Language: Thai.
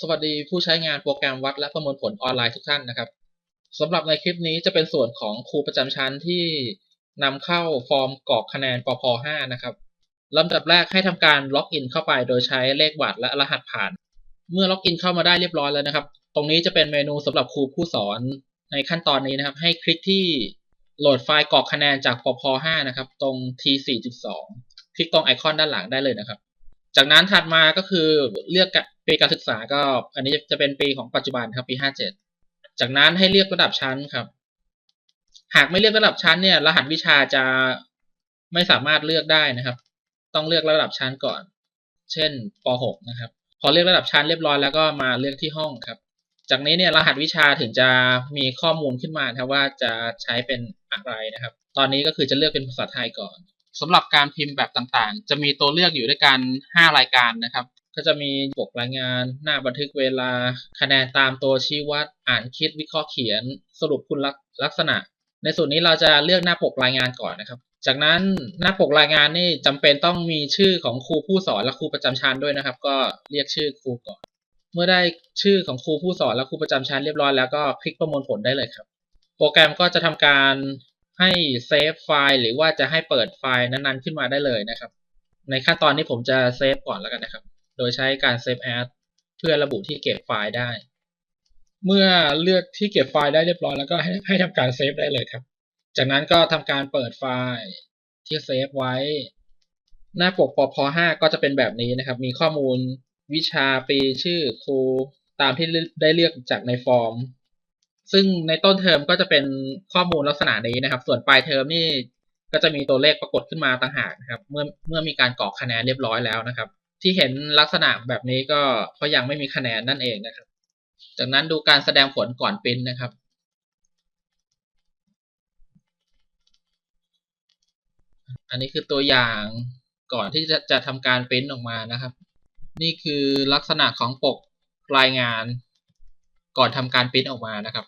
สวัสดีผู้ใช้งานโปรแกรมวัดและประมวลผลออนไลน์ทุกท่านนะครับสำหรับในคลิปนี้จะเป็นส่วนของครูประจำชั้นที่นำเข้าฟอร์มกรอกคะแนนปพ5นะครับลำดับแรกให้ทำการล็อกอินเข้าไปโดยใช้เลขบัตรและรหัสผ่าน เมื่อล็อกอินเข้ามาได้เรียบร้อยแล้วนะครับ ตรงนี้จะเป็นเมนูสำหรับครูผู้สอนในขั้นตอนนี้นะครับ ให้คลิกที่โหลดไฟล์กรอกคะแนนจากปพ5นะครับ ตรง T4.2 คลิกตรงไอคอนด้านหลังได้เลยนะครับ จากนั้นถัดมาก็คือเลือก ปีการศึกษาก็อันนี้จะเป็นปีของปัจจุบันครับปี 57 จากนั้นให้เลือกระดับชั้นครับ หากไม่เลือกระดับชั้นเนี่ย รหัสวิชาจะไม่สามารถเลือกได้นะครับ ต้องเลือกระดับชั้นก่อน เช่นป .6 นะครับ พอเลือกระดับชั้นเรียบร้อยแล้วก็มาเลือกที่ห้องครับ จากนี้เนี่ยรหัสวิชาถึงจะมีข้อมูลขึ้นมาครับว่าจะใช้เป็นอะไรนะครับ ตอนนี้ก็คือจะเลือกเป็นภาษาไทยก่อนสำหรับการพิมพ์แบบต่างๆ จะมีตัวเลือกอยู่ด้วยกัน 5 รายการนะครับ ก็จะมีปกรายงาน หน้าบันทึกเวลา คะแนนตามตัวชี้วัด อ่านคิดวิเคราะห์เขียน สรุปคุณลักษณะ ในส่วนนี้เราจะเลือกหน้าปกรายงานก่อนนะครับ จากนั้นหน้าปกรายงานนี่จำเป็นต้องมีชื่อของครูผู้สอนและครูประจำชั้นด้วยนะครับ ก็เรียกชื่อครูก่อน เมื่อได้ชื่อของครูผู้สอนและครูประจำชั้นเรียบร้อยแล้วก็คลิกประมวลผลได้เลยครับ โปรแกรมก็จะทำการให้เซฟไฟล์หรือว่าจะให้เปิดไฟล์นั้นๆขึ้นมาได้เลยนะครับ ในขั้นตอนนี้ผมจะเซฟก่อนแล้วกันนะครับ โดยใช้การเซฟแอดเพื่อระบุที่เก็บไฟล์ได้ เมื่อเลือกที่เก็บไฟล์ได้เรียบร้อยแล้วก็ให้ให้ทำการเซฟได้เลยครับ จากนั้นก็ทำการเปิดไฟล์ที่เซฟไว้ หน้าปกปพ5ก็จะเป็นแบบนี้นะครับ มีข้อมูลวิชาปีชื่อครูตามที่ได้เลือกจากในฟอร์ม ซึ่งในต้นเทอมก็จะเป็นข้อมูลลักษณะนี้นะครับ ส่วนปลายเทอมนี่ก็จะมีตัวเลขปรากฏขึ้นมาต่างหากนะครับ เมื่อเมื่อมีการกรอกคะแนนเรียบร้อยแล้วนะครับ ที่เห็นลักษณะแบบนี้ก็เพราะยังไม่มีคะแนนนั่นเองนะครับ จากนั้นดูการแสดงผลก่อนปริ้นนะครับ อันนี้คือตัวอย่างก่อนที่จะจะทำการปริ้นออกมานะครับ นี่คือลักษณะของปกรายงานก่อนทำการปริ้นออกมานะครับ